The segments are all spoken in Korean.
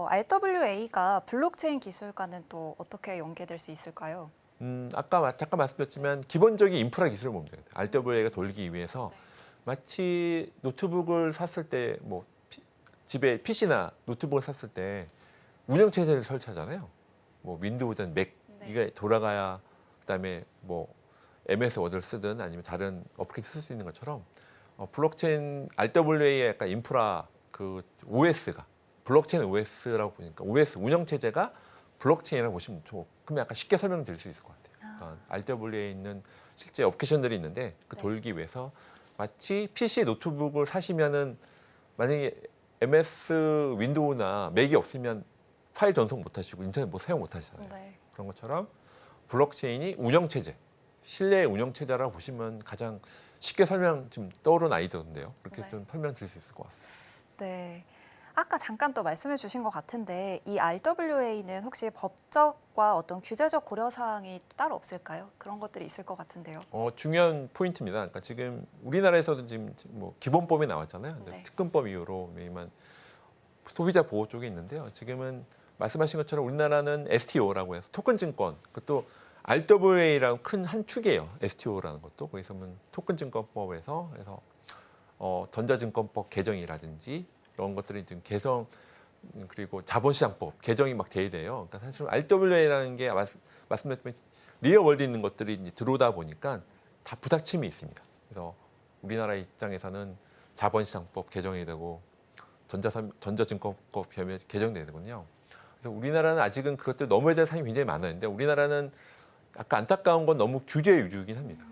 어, RWA가 블록체인 기술과는 또 어떻게 연계될 수 있을까요? 음, 아까 마- 잠깐 말씀드렸지만 기본적인 인프라 기술을 보면 돼요. RWA가 돌기 위해서 마치 노트북을 샀을 때 뭐 집에 PC나 노트북을 샀을 때 운영 체제를 설치하잖아요. 뭐 윈도우든 맥 네. 이게 돌아가야 그다음에 뭐 MS 워드를 쓰든 아니면 다른 어플리케이션 쓸 수 있는 것처럼 어, 블록체인 RWA의 약간 인프라 그 OS가 블록체인 OS라고 보니까 OS 운영 체제가 블록체인이라고 보시면 좋고 그럼 약간 쉽게 설명드릴 수 있을 것 같아요. 그러니까 RWA에 있는 실제 어플리케이션들이 있는데 그 네. 돌기 위해서 마치 PC 노트북을 사시면은 만약에 MS 윈도우나 맥이 없으면 파일 전송 못 하시고 인터넷 뭐 사용 못 하시잖아요. 네. 그런 것처럼 블록체인이 운영 체제, 신뢰의 운영 체제라고 보시면 가장 쉽게 설명 지금 떠오른 아이디어인데요. 그렇게 네. 좀 설명드릴 수 있을 것 같습니다. 네. 아까 잠깐 또 말씀해 주신 것 같은데 이 RWA는 혹시 법적과 어떤 규제적 고려 사항이 따로 없을까요? 그런 것들이 있을 것 같은데요. 어, 중요한 포인트입니다. 그러니까 지금 우리나라에서도 지금 뭐 기본법이 나왔잖아요. 네. 특근법 이후로 매만 소비자 보호 쪽에 있는데요. 지금은 말씀하신 것처럼 우리나라는 STO라고 해서 토큰 증권 그것도 RWA라는 큰한 축이에요. STO라는 것도 거기서 는 토큰 증권법에서 그래서 어, 전자증권법 개정이라든지 이런 것들이 지금 개정 음, 그리고 자본시장법 개정이 막 돼야. 그러니까 사실 RWA라는 게 말- 말씀드렸지만 리얼 월드 있는 것들이 이제 들어오다 보니까 다 부닥침이 있습니다. 그래서 우리나라 입장에서는 자본시장법 개정이 되고 전자 전자증권법 개정돼야 되거든요. 그래서 우리나라는 아직은 그것들 넘어야 될 사항이 굉장히 많았는데 우리나라는 아까 안타까운 건 너무 규제 위주이긴 합니다.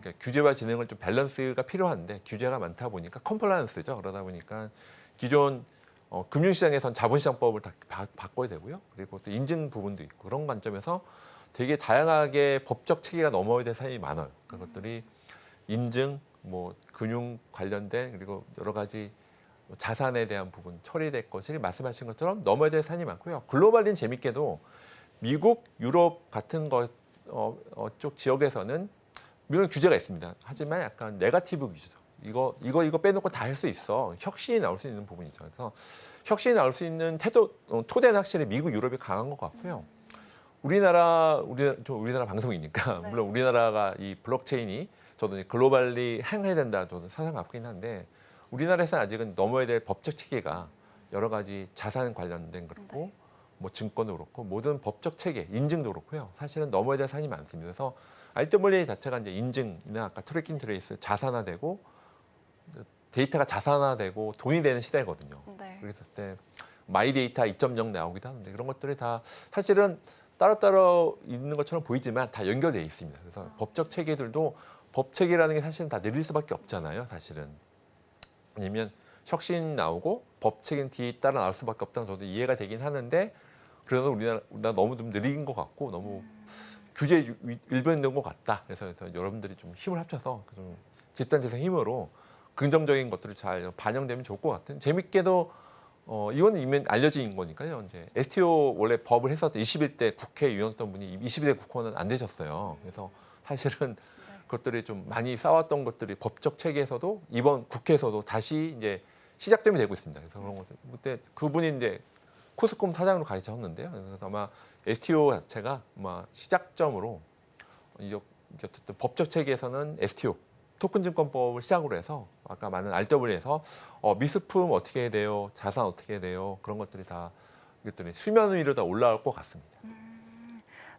그러니까 규제와 진행을 좀 밸런스가 필요한데 규제가 많다 보니까 컴플라이언스죠. 그러다 보니까 기존 어, 금융시장에선 자본시장법을 다 바, 바꿔야 되고요. 그리고 또 인증 부분도 있고 그런 관점에서 되게 다양하게 법적 체계가 넘어야 될 사항이 많아요. 그것들이 인증, 뭐 금융 관련된 그리고 여러 가지 자산에 대한 부분 처리될 것을 말씀하신 것처럼 넘어야 될 사안이 많고요. 글로벌린 재밌게도 미국, 유럽 같은 것 어, 어, 쪽 지역에서는 물론 규제가 있습니다. 하지만 약간 네가티브 규제죠. 이거 이거 이거 빼놓고 다 할 수 있어. 혁신이 나올 수 있는 부분이죠. 그래서 혁신이 나올 수 있는 태도 어, 토대는 확실히 미국, 유럽이 강한 것 같고요. 우리나라 우리 저 우리나라 방송이니까 네. 물론 우리나라가 이 블록체인이 저도 글로벌리 행해야 된다 저도 사상 갖고 있긴 한데 우리나라에서는 아직은 넘어야 될 법적 체계가 여러 가지 자산 관련된 그렇고 네. 뭐 증권도 그렇고 모든 법적 체계 인증도 그렇고요 사실은 넘어야 될 사안이 많습니다 그래서 RWA 자체가 이제 인증이나 아까 트래킹 트레이스 자산화되고 데이터가 자산화되고 돈이 되는 시대거든요 네. 그랬을 때 마이 데이터 2.0 나오기도 하는데 그런 것들이 다 사실은 따로따로 있는 것처럼 보이지만 다 연결되어 있습니다. 그래서 아. 법적 체계들도 법 체계라는 게 사실은 다 느릴 수밖에 없잖아요. 사실은 아니면 혁신 나오고 법 체계는 뒤 따라 나올 수밖에 없다는 저도 이해가 되긴 하는데 그래서 우리나라, 우리나라 너무 좀 느린 것 같고 너무 규제 일변된 것 같다. 그래서, 그래서 여러분들이 좀 힘을 합쳐서 좀 집단지성 힘으로 긍정적인 것들을 잘 반영되면 좋을 것 같은 재밌게도 어, 이거는 이미 알려진 거니까요. 이제 STO 원래 법을 했었던 21대 국회의원이었던 분이 22대 국회의원은 안 되셨어요. 그래서 사실은 그것들이 좀 많이 싸웠던 것들이 법적 체계에서도 이번 국회에서도 다시 이제 시작점이 되고 있습니다. 그래서 그런 것들 그때 그분이 이제 코스콤 사장으로 가르쳤는데요. 그래서 아마 STO 자체가 아마 시작점으로 이제 이제 어쨌든 법적 체계에서는 STO 토큰 증권법을 시작으로 해서 아까 많은 RW에서 어, 미수품 어떻게 해야 돼요, 자산 어떻게 해야 돼요 그런 것들이 다 이것들이 수면 위로 다 올라올 것 같습니다.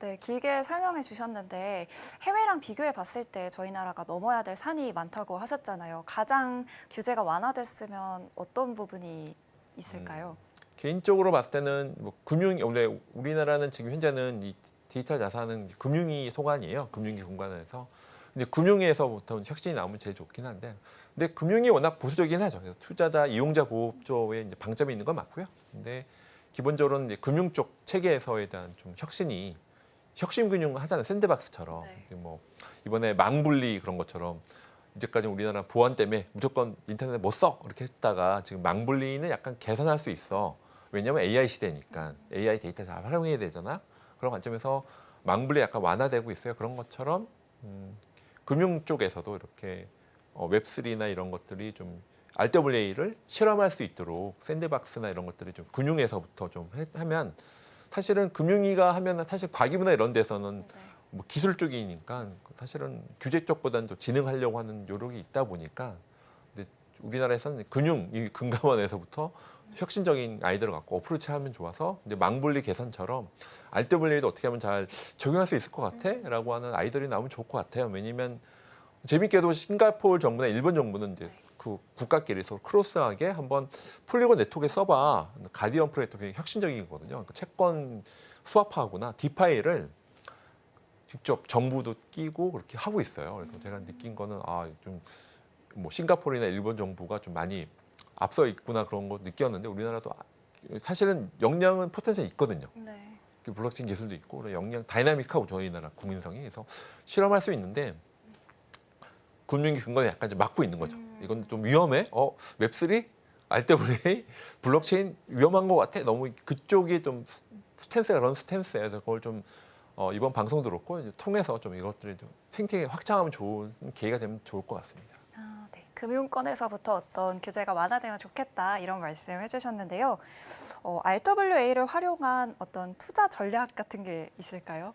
네, 길게 설명해 주셨는데 해외랑 비교해 봤을 때 저희 나라가 넘어야 될 산이 많다고 하셨잖아요. 가장 규제가 완화됐으면 어떤 부분이 있을까요? 개인적으로 봤을 때는 뭐 금융 원래 우리나라는 지금 현재는 이 디지털 자산은 금융이 소관이에요. 금융기 공간에서. 근데 금융에서부터 혁신이 나오면 제일 좋긴 한데, 근데 금융이 워낙 보수적이긴 하죠. 그래서 투자자, 이용자 보호 쪽에 이제 방점이 있는 건 맞고요. 근데 기본적으로는 이제 금융 쪽 체계에서에 대한 좀 혁신이 혁신 금융 하잖아요. 샌드박스처럼. 네. 뭐 이번에 망분리 그런 것처럼 이제까지 우리나라 보안 때문에 무조건 인터넷 못 써 이렇게 했다가 지금 망분리는 약간 개선할 수 있어. 왜냐하면 AI 시대니까 AI 데이터 잘 활용해야 되잖아. 그런 관점에서 망분리 약간 완화되고 있어요. 그런 것처럼 음, 금융 쪽에서도 이렇게 어, 웹3나 이런 것들이 좀 RWA를 실험할 수 있도록 샌드박스나 이런 것들을 좀 금융에서부터 좀 해- 하면 사실은 금융위가 하면 사실 과기부나 이런 데서는 네. 뭐 기술 쪽이니까 사실은 규제 쪽보다는 좀 진흥하려고 하는 노력이 있다 보니까 근데 우리나라에서는 금융 이 금감원에서부터 혁신적인 아이디어를 갖고 어프로치 하면 좋아서 이제 망분리 개선처럼 RWA도 어떻게 하면 잘 적용할 수 있을 것 같아 라고 하는 아이디어이 나오면 좋을 것 같아요. 왜냐면 재밌게도 싱가포르 정부나 일본 정부는 이제 그 국가끼리 서로 크로스하게 한번 폴리곤 네트워크에 써봐. 가디언 프로젝트 굉장히 혁신적이거든요. 그러니까 채권 스와프하거나 디파이를 직접 정부도 끼고 그렇게 하고 있어요. 그래서 제가 느낀 거는 아 좀 뭐 싱가포르나 일본 정부가 좀 많이 앞서 있구나 그런 거 느꼈는데 우리나라도 아- 사실은 역량은 포텐셜이 있거든요. 네. 그 블록체인 기술도 있고 역량 다이나믹하고 저희 나라 국민성이 그래서 실험할 수 있는데 금융기 근거에 약간 좀 막고 있는 거죠. 음. 이건 좀 위험해. 어 웹3 RWA 블록체인 위험한 것 같아. 너무 그쪽이 좀 스탠스가 그런 스탠스에서 그걸 좀 어, 이번 방송도 그렇고 이제 통해서 좀 이것들을 좀 탱탱히 확장하면 좋은 계기가 되면 좋을 것 같습니다. 아, 네. 금융권에서부터 어떤 규제가 완화되면 좋겠다 이런 말씀 해 주셨는데요. 어, RWA를 활용한 어떤 투자 전략 같은 게 있을까요?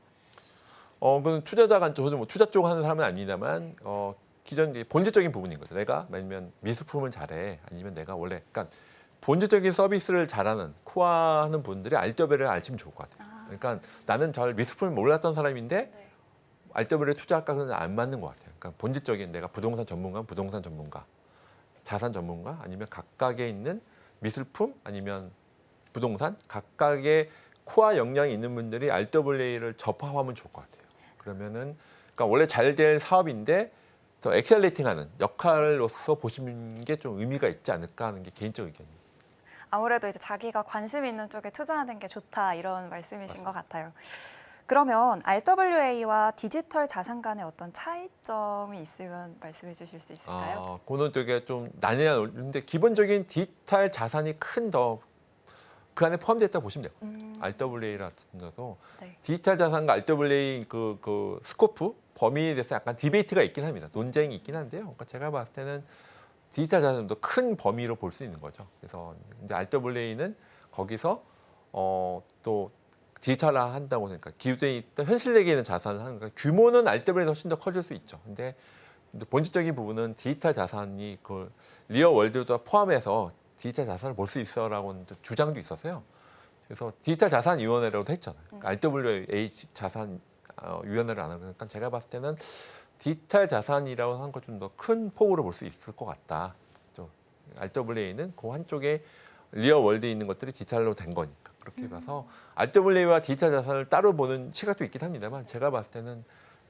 어, 그건 투자자가 저도 뭐 투자 쪽 하는 사람은 아닙니다만 어, 기존 본질적인 부분인 거죠. 내가 아니면 미술품을 잘해 아니면 내가 원래 그러니까 본질적인 서비스를 잘하는 코어하는 분들이 RW를 알시면 좋을 것 같아요. 아, 그러니까 나는 잘 미술품을 몰랐던 사람인데 네. RW에 투자할까 그는 안 맞는 것 같아요. 그러니까 본질적인 내가 부동산 전문가, 부동산 전문가, 자산 전문가 아니면 각각에 있는 미술품 아니면 부동산 각각의 코어 역량이 있는 분들이 RWA를 접합하면 좋을 것 같아요. 그러면은 그러니까 원래 잘 될 사업인데 더 엑셀레이팅하는 역할로서 보시는 게 좀 의미가 있지 않을까 하는 게 개인적 의견입니다. 아무래도 이제 자기가 관심 있는 쪽에 투자하는 게 좋다 이런 말씀이신 것 같아요. 그러면 RWA와 디지털 자산 간의 어떤 차이점이 있으면 말씀해 주실 수 있을까요? 아, 그는 되게 좀 난해한 논리인데 기본적인 디지털 자산이 큰 더 그 안에 포함되어 있다고 보시면 돼요. 음, RWA 같은 것도 네. 디지털 자산과 RWA 그, 그 스코프 범위에 대해서 약간 디베이트가 있긴 합니다. 논쟁이 있긴 한데요. 그러니까 제가 봤을 때는 디지털 자산도 큰 범위로 볼 수 있는 거죠. 그래서 이제 RWA는 거기서 어, 또 디지털화 한다고 그러니까 기존에 있던 현실력에 있는 자산을 하는 거니까 규모는 RWA에서 훨씬 더 커질 수 있죠. 근데, 본질적인 부분은 디지털 자산이 그 리얼 월드도 포함해서 디지털 자산을 볼 수 있어라고는 또 주장도 있어서요. 그래서 디지털 자산 위원회라고도 했잖아요. 그러니까 RWA 자산 어, 위원회를 안 하고 그러니까 제가 봤을 때는 디지털 자산이라고 하는 걸 좀 더 큰 폭으로 볼 수 있을 것 같다. 좀 RWA는 그 한쪽에 리얼 월드에 있는 것들이 디지털로 된 거니까 그렇게 봐서 RWA와 디지털 자산을 따로 보는 시각도 있긴 합니다만 제가 봤을 때는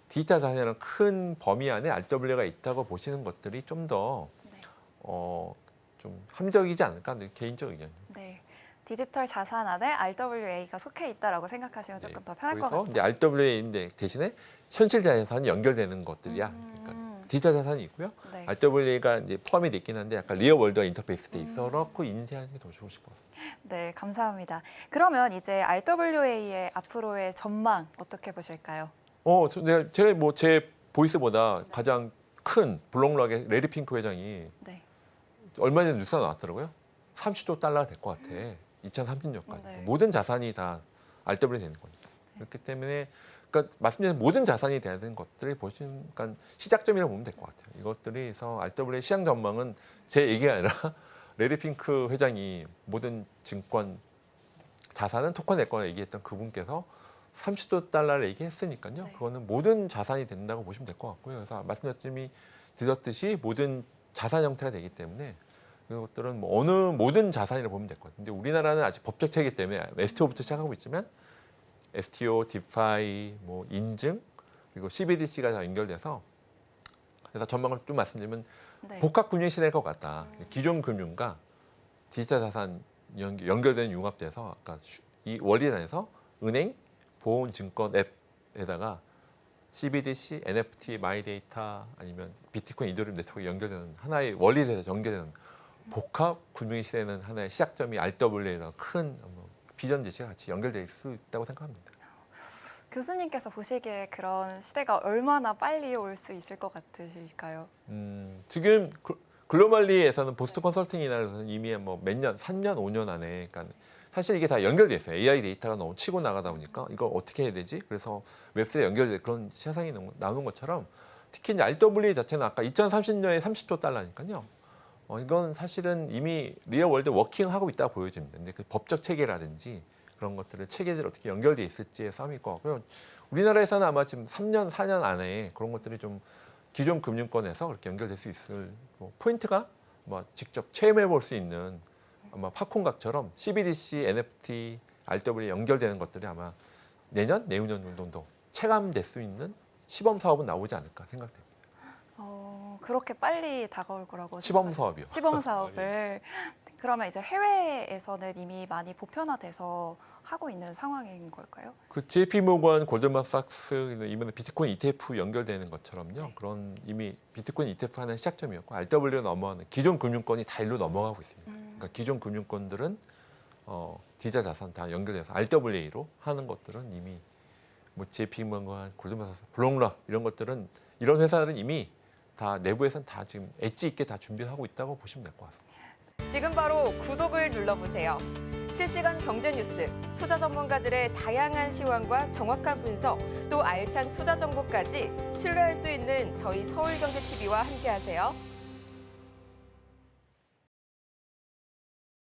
디지털 자산이라는 큰 범위 안에 RWA가 있다고 보시는 것들이 좀더 네. 어, 좀 합리적이지 않을까 개인적 의견입니다. 네. 디지털 자산 안에 RWA가 속해 있다라고 생각하시면 조금 더 편할 것 네. 같아요. RWA인데 대신에 현실 자산이 연결되는 것들이야. 그러니까 음, 디지털 자산이 있고요. 네. RWA가 이제 포함이 돼 있긴 한데 약간 리얼 월드와 인터페이스 돼 음. 있어놓고 인지하는 게 더 좋으실 것 같아요. 네, 감사합니다. 그러면 이제 RWA의 앞으로의 전망 어떻게 보실까요? 어, 저, 내가 제가 뭐 제 보이스보다 가장 큰 블록락의 레리 핑크 회장이 네. 얼마 전에 뉴스가 나왔더라고요. 30조 달러 될것 같아. 2030년까지. 네. 모든 자산이 다 RW 되는 거니까. 그렇기 때문에 그러니까 말씀드린 모든 자산이 되는 것들을 보시면 그러니까 시작점이라고 보면 될 것 같아요. 이것들이서 RW의 시장 전망은 제 얘기가 아니라 레리 핑크 회장이 모든 증권 자산은 토큰 낼 거라 얘기했던 그분께서 30조 달러를 얘기했으니까요. 네. 그거는 모든 자산이 된다고 보시면 될 것 같고요. 그래서 말씀드렸듯이 드렸듯이 모든 자산 형태가 되기 때문에 그것들은 뭐 어느 모든 자산이라고 보면 될 것 같아요. 근데 우리나라는 아직 법적 체계 때문에 STO부터 시작하고 있지만 STO, 디파이, 뭐 인증 그리고 CBDC가 다 연결돼서 그래서 전망을 좀 말씀드리면 네. 복합 금융 시대일 것 같다. 음. 기존 금융과 디지털 자산 연결, 연결된 융합돼서 아까 슈- 이 원리단에서 은행, 보험, 증권 앱에다가 CBDC, NFT, 마이데이터 아니면 비트코인, 이더리움 네트워크 연결되는 하나의 원리에서 연결되는 복합 금융 시대는 하나의 시작점이 RWA라는 큰 뭐, 비전 제시가 같이 연결될 수 있다고 생각합니다. 교수님께서 보시기에 그런 시대가 얼마나 빨리 올 수 있을 것 같으실까요? 음, 지금 그, 글로벌리에서는 보스트 컨설팅이나 이미 뭐 몇 년, 3년, 5년 안에 그러니까 사실 이게 다 연결돼 있어요. AI 데이터가 너무 치고 나가다 보니까 이거 어떻게 해야 되지? 그래서 웹스에 연결돼 그런 세상이 나오는 것처럼 특히 이제 RWA 자체는 아까 2030년에 30조 달러니까요. 어, 이건 사실은 이미 리얼 월드 워킹하고 있다 보여집니다. 근데 그 법적 체계라든지 그런 것들을 체계들이 어떻게 연결돼 있을지의 싸움일 것 같고요. 우리나라에서는 아마 지금 3년, 4년 안에 그런 것들이 좀 기존 금융권에서 그렇게 연결될 수 있을 뭐 포인트가 뭐 직접 체험해 볼 수 있는 아마 팝콘각처럼 CBDC, NFT, RW에 연결되는 것들이 아마 내년, 내후년 정도 체감될 수 있는 시범 사업은 나오지 않을까 생각됩니다. 어, 그렇게 빨리 다가올 거라고 시범 생각하세요? 사업이요. 시범 사업을 그러면 이제 해외에서는 이미 많이 보편화돼서 하고 있는 상황인 걸까요? 그 JP 모건, 골드만삭스 이번에 비트코인 ETF 연결되는 것처럼요. 네. 그런 이미 비트코인 ETF 하는 시작점이었고 RW 넘어가는 기존 금융권이 다 일로 넘어가고 있습니다. 음. 그러니까 기존 금융권들은 어, 디지털 자산 다 연결돼서 RWA로 하는 것들은 이미 뭐 JP 모건, 골드만삭스, 블록락 이런 것들은 이런 회사들은 이미 다 내부에서는 다 지금 엣지 있게 다 준비하고 있다고 보시면 될 것 같습니다. 지금 바로 구독을 눌러보세요. 실시간 경제 뉴스, 투자 전문가들의 다양한 시황과 정확한 분석, 또 알찬 투자 정보까지 신뢰할 수 있는 저희 서울경제TV와 함께하세요.